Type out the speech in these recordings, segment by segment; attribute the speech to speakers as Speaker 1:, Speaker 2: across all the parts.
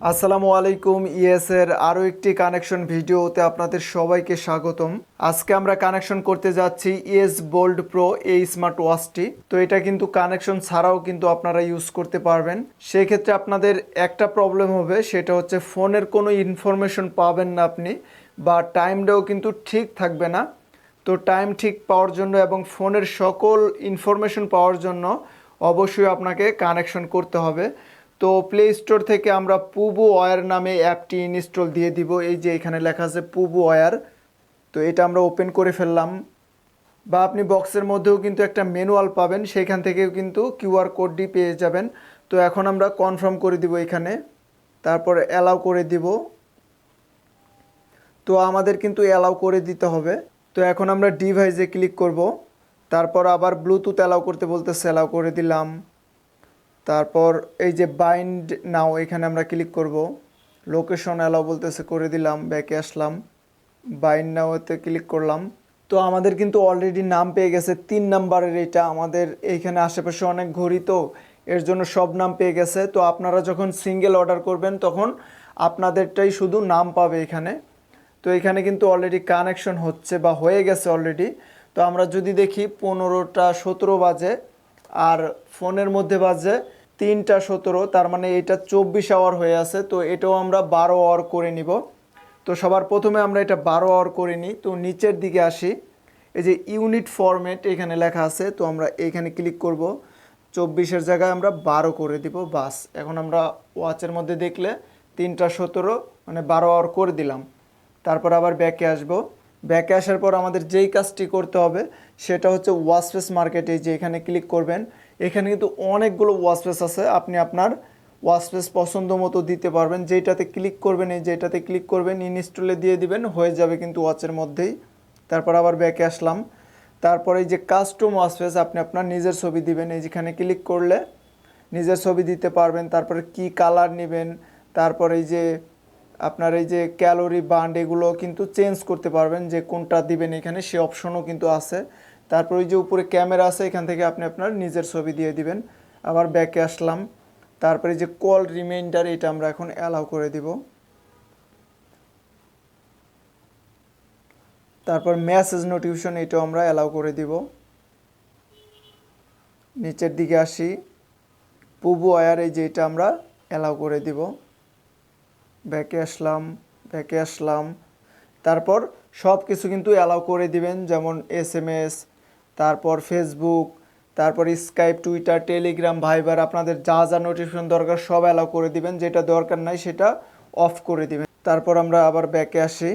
Speaker 1: আসসালামু আলাইকুম ইএস এর আরও একটি কানেকশন ভিডিওতে আপনাদের সবাইকে স্বাগতম। আজকে আমরা কানেকশন করতে যাচ্ছি ইএস বোল্ড প্রো এই স্মার্ট ওয়াচটি তো এটা কিন্তু কানেকশন ছাড়াও কিন্তু আপনারা ইউজ করতে পারবেন। সেই ক্ষেত্রে আপনাদের একটা প্রবলেম হবে, সেটা হচ্ছে ফোনের কোনো ইনফরমেশন পাবেন না আপনি, বা টাইমটাও কিন্তু ঠিক থাকবে না। তো টাইম ঠিক পাওয়ার জন্য এবং ফোনের সকল ইনফরমেশন পাওয়ার জন্য অবশ্যই আপনাকে কানেকশন করতে হবে। তো প্লে স্টোর থেকে আমরা পুবু ওয়ার নামে অ্যাপটি ইনস্টল দিয়ে দিব। এই যে এখানে লেখা আছে পুবু ওয়ার তো এটা আমরা ওপেন করে ফেললাম। বা আপনি বক্সের মধ্যেও কিন্তু একটা ম্যানুয়াল পাবেন, সেখান থেকেও কিন্তু কিউআর কোডটি পেয়ে যাবেন। তো এখন আমরা কনফার্ম করে দিব এখানে। তারপর অ্যালাউ করে দিব। তো আমাদের কিন্তু অ্যালাউ করে দিতে হবে। তো এখন আমরা ডিভাইসে ক্লিক করব। তারপর আবার ব্লুটুথ অ্যালাউ করতে বলতেছে, অ্যালাউ করে দিলাম। তারপর এই যে বাইন্ড নাও এখানে আমরা ক্লিক করব। লোকেশন অ্যালাউ বলতেছে, করে দিলাম ব্যাকে আসলাম। বাইন্ড নাওতে ক্লিক করলাম। তো আমাদের কিন্তু অলরেডি নাম পেয়ে গেছে তিন নাম্বারের এটা। আমাদের এইখানে আশেপাশে অনেক ঘড়ি তো, এর জন্য সব নাম পেয়ে গেছে। তো আপনারা যখন সিঙ্গেল অর্ডার করবেন, তখন আপনাদেরটাই শুধু নাম পাবে এখানে। তো এখানে কিন্তু অলরেডি কানেকশন হচ্ছে বা হয়ে গেছে অলরেডি তো আমরা যদি দেখি, পনেরোটা সতেরো বাজে, আর ফোনের মধ্যে বাজে তিনটা সতেরো, তার মানে এটা চব্বিশ আওয়ার হয়ে আছে, তো এটাও আমরা বারো আওয়ার করে নিব। তো সবার প্রথমে আমরা এটা বারো আওয়ার করে নিই, তো নিচের দিকে আসি। এই যে ইউনিট ফরম্যাট এখানে লেখা আছে, তো আমরা এখানে ক্লিক করব। চব্বিশের জায়গায় আমরা বারো করে দিব, বাস। এখন আমরা ওয়াচের মধ্যে দেখলে তিনটা সতেরো মানে বারো আওয়ার করে দিলাম। তারপর আবার ব্যাকে আসব। ব্যাকে আসার পর আমাদের যেই কাজটি করতে হবে সেটা হচ্ছে ওয়াশপেস মার্কেটে যে এখানে ক্লিক করবেন, এখানে কিন্তু অনেকগুলো ওয়াশপেস আছে, আপনি আপনার ওয়াশপেস পছন্দ মতো দিতে পারবেন। যেটাতে ক্লিক করবেন, এই যেটাতে ক্লিক করবেন ইনস্টলে দিয়ে দিবেন, হয়ে যাবে কিন্তু ওয়াচের মধ্যেই। তারপর আবার ব্যাকে আসলাম। তারপরে এই যে কাস্টম ওয়াশপেস আপনি আপনার নিজের ছবি দিবেন, এই যেখানে ক্লিক করলে নিজের ছবি দিতে পারবেন। তারপরে কি কালার নেবেন, তারপরে এই যে আপনার এই যে ক্যালোরি বান্ড এগুলো কিন্তু চেঞ্জ করতে পারবেন যে কোনটা দিবেন এখানে, সে অপশনও কিন্তু আছে। তারপর ওই যে উপরে ক্যামেরা আছে, এখান থেকে আপনি আপনার নিজের ছবি দিয়ে দিবেন। আবার ব্যাকে আসলাম। তারপরে যে কল রিমাইন্ডার এটা আমরা এখন অ্যালাউ করে দিব। তারপর মেসেজ নোটিফিকেশন এটাও আমরা অ্যালাউ করে দিব। নিচের দিকে আসি। পুবু ওয়ার এই যে এটা আমরা অ্যালাউ করে দিব। ব্যাকে আসলাম ব্যাকে আসলাম। তারপর সব কিছু কিন্তু অ্যালাউ করে দিবেন, যেমন এস এম এস তারপর ফেসবুক তারপর স্কাইপ টুইটার টেলিগ্রাম ভাইবার আপনাদের যা যা নোটিফিকেশন দরকার সব অ্যালাউ করে দিবেন। যেটা দরকার নাই সেটা অফ করে দিবেন। তারপর আমরা আবার ব্যাকে আসি।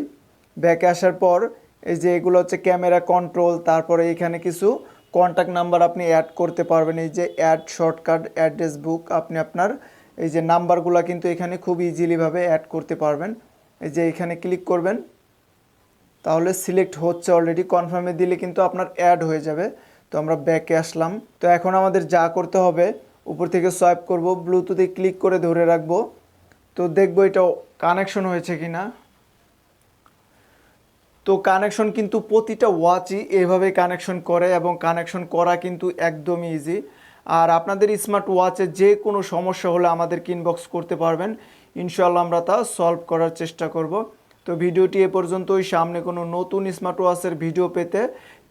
Speaker 1: ব্যাকে আসার পর এই যে এগুলো হচ্ছে ক্যামেরা কন্ট্রোল তারপরে এখানে কিছু কন্ট্যাক্ট নাম্বার আপনি অ্যাড করতে পারবেন। এই যে অ্যাড শর্টকাট অ্যাড্রেস বুক আপনি আপনার এই যে নাম্বারগুলো কিন্তু এখানে খুব ইজিলিভাবে অ্যাড করতে পারবেন। এই যে এখানে ক্লিক করবেন। তাহলে সিলেক্ট হচ্ছে অলরেডি কনফার্মে দিলে কিন্তু আপনার অ্যাড হয়ে যাবে। তো আমরা ব্যাকে আসলাম। তো এখন আমাদের যা করতে হবে, উপর থেকে সোয়াইপ করব ব্লুটুথে ক্লিক করে ধরে রাখব। তো দেখব এটা কানেকশন হয়েছে কি না তো কানেকশন কিন্তু প্রতিটা ওয়াচই এভাবে কানেকশন করে এবং কানেকশন করা কিন্তু একদমই ইজি আর আপনাদের স্মার্ট ওয়াচে যে কোনো সমস্যা হলে আমাদেরকে ইনবক্স করতে পারবেন। ইনশাল্লাহ আমরা তা সলভ করার চেষ্টা করব। তো ভিডিওটি এ পর্যন্তই। সামনে কোনো নতুন স্মার্ট ওয়াচের ভিডিও পেতে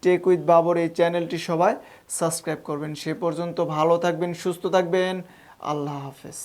Speaker 1: টেক উইথ বাবর এই চ্যানেলটি সবাই সাবস্ক্রাইব করবেন। সে পর্যন্ত ভালো থাকবেন, সুস্থ থাকবেন। আল্লাহ হাফেজ।